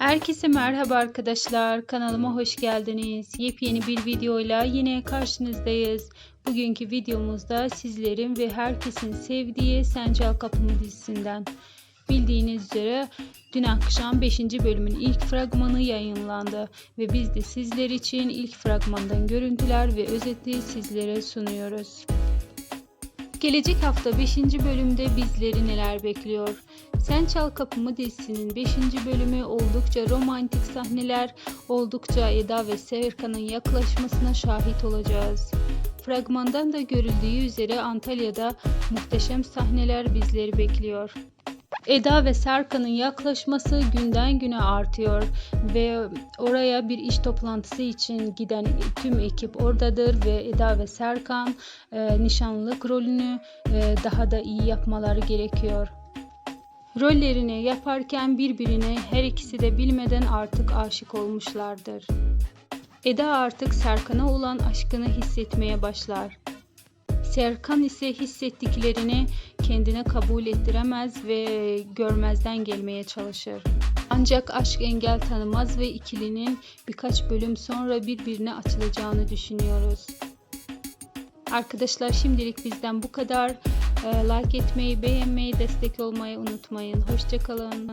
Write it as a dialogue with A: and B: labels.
A: Herkese merhaba arkadaşlar. Kanalıma hoş geldiniz. Yepyeni bir videoyla yine karşınızdayız. Bugünkü videomuzda sizlerin ve herkesin sevdiği Sen Çal Kapımı dizisinden. Bildiğiniz üzere dün akşam 5. bölümün ilk fragmanı yayınlandı ve biz de sizler için ilk fragmandan görüntüler ve özeti sizlere sunuyoruz. Gelecek hafta 5. bölümde bizleri neler bekliyor? Sen Çal Kapımı dizisinin 5. bölümü oldukça romantik sahneler, oldukça Eda ve Serkan'ın yaklaşmasına şahit olacağız. Fragmandan da görüldüğü üzere Antalya'da muhteşem sahneler bizleri bekliyor. Eda ve Serkan'ın yaklaşması günden güne artıyor ve oraya bir iş toplantısı için giden tüm ekip oradadır ve Eda ve Serkan e, nişanlılık rolünü e, daha da iyi yapmaları gerekiyor. Rollerini yaparken birbirine her ikisi de bilmeden artık aşık olmuşlardır. Eda artık Serkan'a olan aşkını hissetmeye başlar. Serkan ise hissettiklerini kendine kabul ettiremez ve görmezden gelmeye çalışır. Ancak aşk engel tanımaz ve ikilinin birkaç bölüm sonra birbirine açılacağını düşünüyoruz. Arkadaşlar şimdilik bizden bu kadar. Ee, Like etmeyi, beğenmeyi, destek olmayı unutmayın. Hoşçakalın.